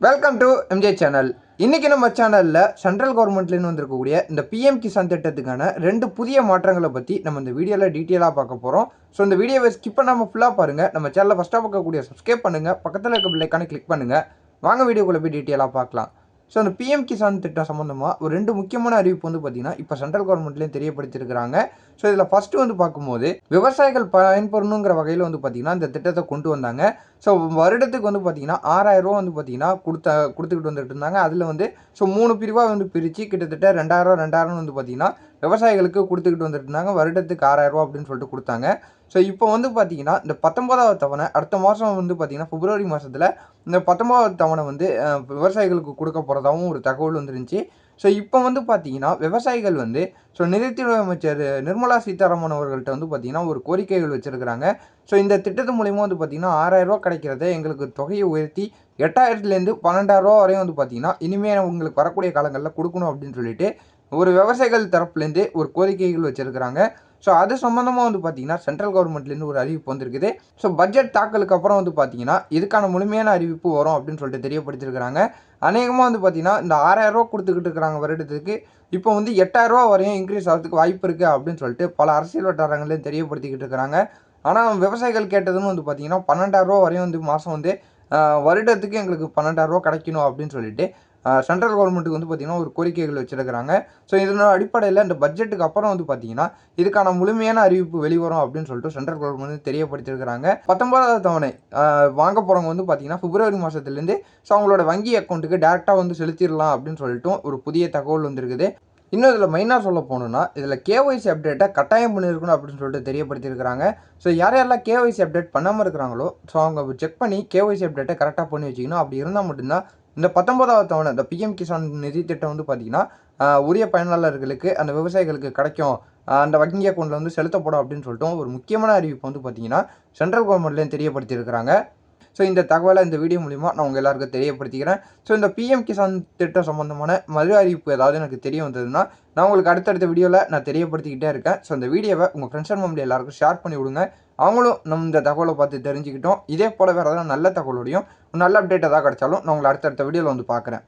Welcome to MJ channel இன்றைக்கி நம்ம சேனலில் சென்ட்ரல் கவர்மெண்ட்லேருந்து வந்திருக்கக்கூடிய இந்த பிஎம் கிசான் திட்டத்துக்கான ரெண்டு புதிய மாற்றங்களை பற்றி நம்ம இந்த வீடியோவில் டீட்டெயிலாக பார்க்க போகிறோம் ஸோ இந்த வீடியோவை ஸ்கிப் பண்ணாமல் ஃபுல்லாக பாருங்கள் நம்ம சேனலில் ஃபஸ்ட்டாக பார்க்கக்கூடிய சப்ஸ்கிரைப் பண்ணுங்கள் பக்கத்தில் இருக்க பிள்ளைக்கான கிளிக் பண்ணுங்கள் வாங்க வீடியோக்குள்ளே போய் டீட்டெயிலாக பார்க்கலாம். ஸோ அந்த பிஎம் கிசான் திட்டம் சம்மந்தமாக ஒரு ரெண்டு முக்கியமான அறிவிப்பு வந்து பார்த்தீங்கன்னா இப்போ சென்ட்ரல் கவர்மெண்ட்லேயும் தெரியப்படுத்திருக்கிறாங்க ஸோ இதில் ஃபஸ்ட்டு வந்து பார்க்கும்போது விவசாயிகள் பயன்பெறணுங்கிற வகையில் வந்து பார்த்தீங்கன்னா இந்த திட்டத்தை கொண்டு வந்தாங்க. ஸோ வருடத்துக்கு வந்து பார்த்தீங்கன்னா ஆறாயிரம் ரூபா வந்து பார்த்திங்கன்னா கொடுத்த கொடுத்துக்கிட்டு வந்துட்டு இருந்தாங்க. அதில் வந்து ஸோ மூணு பிரிவாக வந்து பிரித்து கிட்டத்தட்ட ரெண்டாயிரம் ரெண்டாயிரம் வந்து பார்த்தீங்கன்னா விவசாயிகளுக்கு கொடுத்துக்கிட்டு வந்துட்டு இருந்தாங்க. வருடத்துக்கு ஆறாயிரம் ரூபா அப்படின்னு சொல்லிட்டு கொடுத்தாங்க. ஸோ இப்போ வந்து பார்த்தீங்கன்னா இந்த பத்தொன்பதாவது தவணை அடுத்த மாதம் வந்து பார்த்தீங்கன்னா பிப்ரவரி மாதத்தில் இந்த பத்தொன்பதாவது தவணை வந்து விவசாயிகளுக்கு கொடுக்க போகிறதாகவும் ஒரு தகவல் வந்துருந்துச்சு. ஸோ இப்போ வந்து பார்த்தீங்கன்னா விவசாயிகள் வந்து ஸோ நிதித்துறை அமைச்சர் நிர்மலா சீதாராமன் அவர்கள்ட்ட வந்து பார்த்தீங்கன்னா ஒரு கோரிக்கைகள் வச்சுருக்கிறாங்க. ஸோ இந்த திட்டத்து மூலிமா வந்து பார்த்தீங்கன்னா ஆறாயிரம் ரூபா கிடைக்கிறத எங்களுக்கு தொகையை உயர்த்தி எட்டாயிரத்துலேருந்து பன்னெண்டாயிரம் ரூபா வரையும் வந்து பார்த்தீங்கன்னா இனிமேல் உங்களுக்கு வரக்கூடிய காலங்களில் கொடுக்கணும் அப்படின்னு சொல்லிட்டு ஒரு விவசாயிகள் தரப்புலேருந்து ஒரு கோரிக்கைகள் வச்சுருக்கிறாங்க. ஸோ அது சம்மந்தமாக வந்து பார்த்தீங்கன்னா சென்ட்ரல் கவர்மெண்ட்லேருந்து ஒரு அறிவிப்பு வந்திருக்குது. ஸோ பட்ஜெட் தாக்கலுக்கு அப்புறம் வந்து பார்த்தீங்கன்னா இதுக்கான முழுமையான அறிவிப்பு வரும் அப்படின்னு சொல்லிட்டு தெரியப்படுத்திருக்கிறாங்க அநேகமாக வந்து பார்த்தீங்கன்னா இந்த ஆறாயிரம் ரூபா கொடுத்துக்கிட்டு இருக்கிறாங்க வருடத்துக்கு. இப்போ வந்து எட்டாயிரரூவா வரையும் இன்க்ரீஸ் ஆகிறதுக்கு வாய்ப்பு இருக்குது அப்படின்னு சொல்லிட்டு பல அரசியல் வட்டாரங்களையும் தெரியப்படுத்திக்கிட்டு இருக்கிறாங்க. ஆனால் விவசாயிகள் கேட்டதுன்னு வந்து பார்த்தீங்கன்னா பன்னெண்டாயிரரூவா வரையும் வந்து மாதம் வந்து வருடத்துக்கு எங்களுக்கு பன்னெண்டாயிரரூவா கிடைக்கணும் அப்படின்னு சொல்லிட்டு சென்ட்ரல் கவர்மெண்ட்டுக்கு வந்து பார்த்திங்கன்னா ஒரு கோரிக்கைகள் வச்சிருக்கிறாங்க. ஸோ இதனோட அடிப்படையில் இந்த பட்ஜெட்டுக்கு அப்புறம் வந்து பார்த்தீங்கன்னா இதுக்கான முழுமையான அறிவிப்பு வெளிவரும் அப்படின்னு சொல்லிட்டு சென்ட்ரல் கவர்மெண்ட் வந்து பத்தொன்பதாவது தவணை வாங்க போகிறவங்க வந்து பார்த்திங்கன்னா பிப்ரவரி மாதத்துலேருந்து ஸோ அவங்களோட வங்கி அக்கௌண்ட்டுக்கு டேரெக்டாக வந்து செலுத்திடலாம் அப்படின்னு சொல்லிட்டு ஒரு புதிய தகவல் வந்திருக்குது. இன்னும் இதில் மெயினாக சொல்ல போகணுன்னா இதில் கேஒய்சி அப்டேட்டை கட்டாயம் பண்ணியிருக்கணும் அப்படின்னு சொல்லிட்டு தெரியப்படுத்தியிருக்கிறாங்க ஸோ யார் யாரெல்லாம் கேஒய்சி அப்டேட் பண்ணாமல் இருக்கிறாங்களோ ஸோ அவங்க செக் பண்ணி கேஒய்சி அப்டேட்டை கரெக்டாக பண்ணி வச்சுக்கணும். அப்படி இருந்தால் மட்டும்தான் இந்த பத்தொன்பதாவது தவணை இந்த பிஎம் கிசான் நிதி திட்டம் வந்து பார்த்திங்கன்னா உரிய பயனாளர்களுக்கு அந்த விவசாயிகளுக்கு கிடைக்கும். அந்த வங்கி அக்கௌண்ட்டில் வந்து செலுத்தப்படும் அப்படின்னு சொல்லிட்டு ஒரு முக்கியமான அறிவிப்பு வந்து பார்த்திங்கன்னா சென்ட்ரல் கவர்மெண்ட்லேயும் தெரியப்படுத்தியிருக்கிறாங்க. ஸோ இந்த தகவலை இந்த வீடியோ மூலிமா நான் உங்கள் எல்லாருக்கும் தெரியப்படுத்திக்கிறேன். ஸோ இந்த பிஎம் கிசான் திட்டம் சம்மந்தமான மறு அறிவிப்பு ஏதாவது எனக்கு தெரிய வந்ததுன்னா நான் உங்களுக்கு அடுத்தடுத்த வீடியோவில் நான் தெரியப்படுத்திக்கிட்டே இருக்கேன். ஸோ இந்த வீடியோவை உங்கள் ஃப்ரெண்ட்ஸ் அண்ட் ஃபேமிலி எல்லாருக்கும் ஷேர் பண்ணி விடுங்க. அவங்களும் நம்ம இந்த தகவலை பார்த்து தெரிஞ்சுக்கிட்டோம். இதே போல் வேறு ஏதாவது நல்ல தகவலோடையும் நல்ல அப்டேட் எதாவது கிடைச்சாலும் நான் உங்களை அடுத்தடுத்த வீடியோவில் வந்து பார்க்குறேன்.